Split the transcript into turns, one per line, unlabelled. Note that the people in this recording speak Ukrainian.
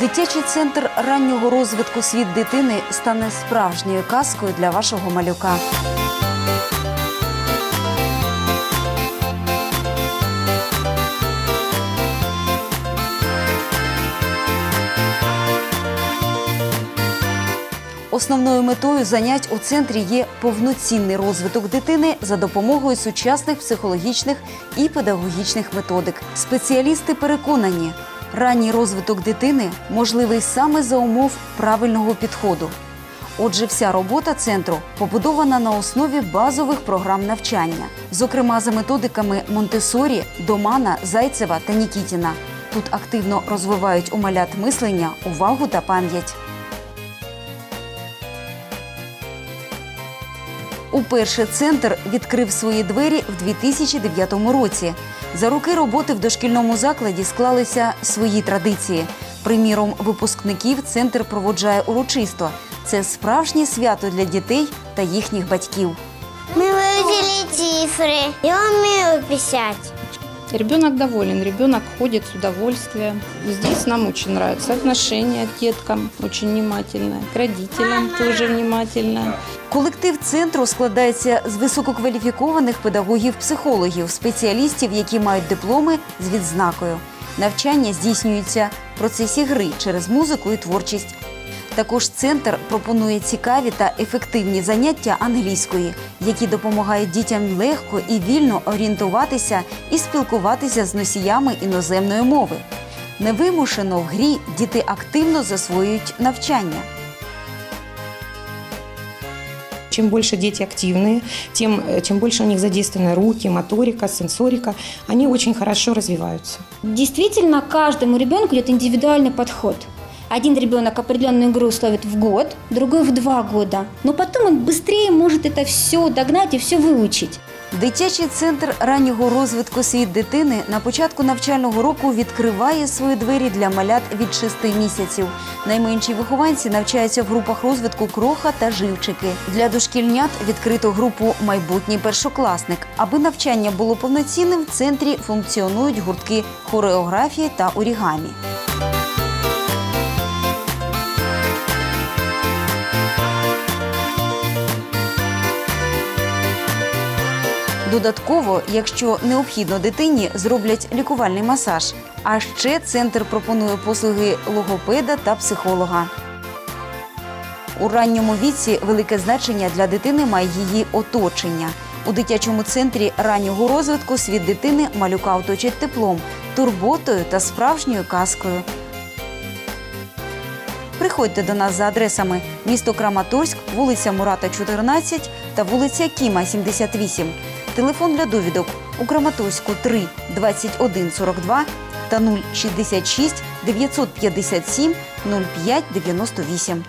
Дитячий центр раннього розвитку світ дитини стане справжньою казкою для вашого малюка. Основною метою занять у центрі є повноцінний розвиток дитини за допомогою сучасних психологічних і педагогічних методик. Спеціалісти переконані, ранній розвиток дитини можливий саме за умов правильного підходу. Отже, вся робота центру побудована на основі базових програм навчання, зокрема за методиками Монтесорі, Домана, Зайцева та Нікітіна. Тут активно розвивають у малят мислення, увагу та пам'ять. Уперше центр відкрив свої двері в 2009 році. За роки роботи в дошкільному закладі склалися свої традиції. Приміром, випускників центр проводжає урочисто. Це справжнє свято для дітей та їхніх батьків.
Мы выучили цифры. Я умею писать.
Ребенок доволен, ребенок ходит с удовольствием. Здесь нам очень нравится отношение к деткам, очень внимательное, к родителям тоже внимательное.
Колектив центру складається з висококваліфікованих педагогів-психологів, спеціалістів, які мають дипломи з відзнакою. Навчання здійснюється в процесі гри через музику і творчість. Також центр пропонує цікаві та ефективні заняття англійської, які допомагають дітям легко і вільно орієнтуватися і спілкуватися з носіями іноземної мови. Невимушено в грі діти активно засвоюють навчання.
Чем больше дети активные, тем, э, чем больше у них задействованы руки, моторика, сенсорика, они очень хорошо развиваются.
Действительно, каждому ребенку идет индивидуальный подход. Один ребенок определенную игру условит в год, другой в два года. Но потом он быстрее может это все догнать и все выучить.
Дитячий центр раннього розвитку світ дитини на початку навчального року відкриває свої двері для малят від 6 місяців. Найменші вихованці навчаються в групах розвитку кроха та живчики. Для дошкільнят відкрито групу майбутній першокласник. Аби навчання було повноцінним, в центрі функціонують гуртки хореографії та орігамі. Додатково, якщо необхідно дитині, зроблять лікувальний масаж. А ще центр пропонує послуги логопеда та психолога. У ранньому віці велике значення для дитини має її оточення. У дитячому центрі раннього розвитку світ дитини малюка оточить теплом, турботою та справжньою казкою. Приходьте до нас за адресами місто Краматорськ, вулиця Мурата, 14 та вулиця Кіма, 78. Телефон для довідок у Краматорську 3 21 42 та 066 957 05 98.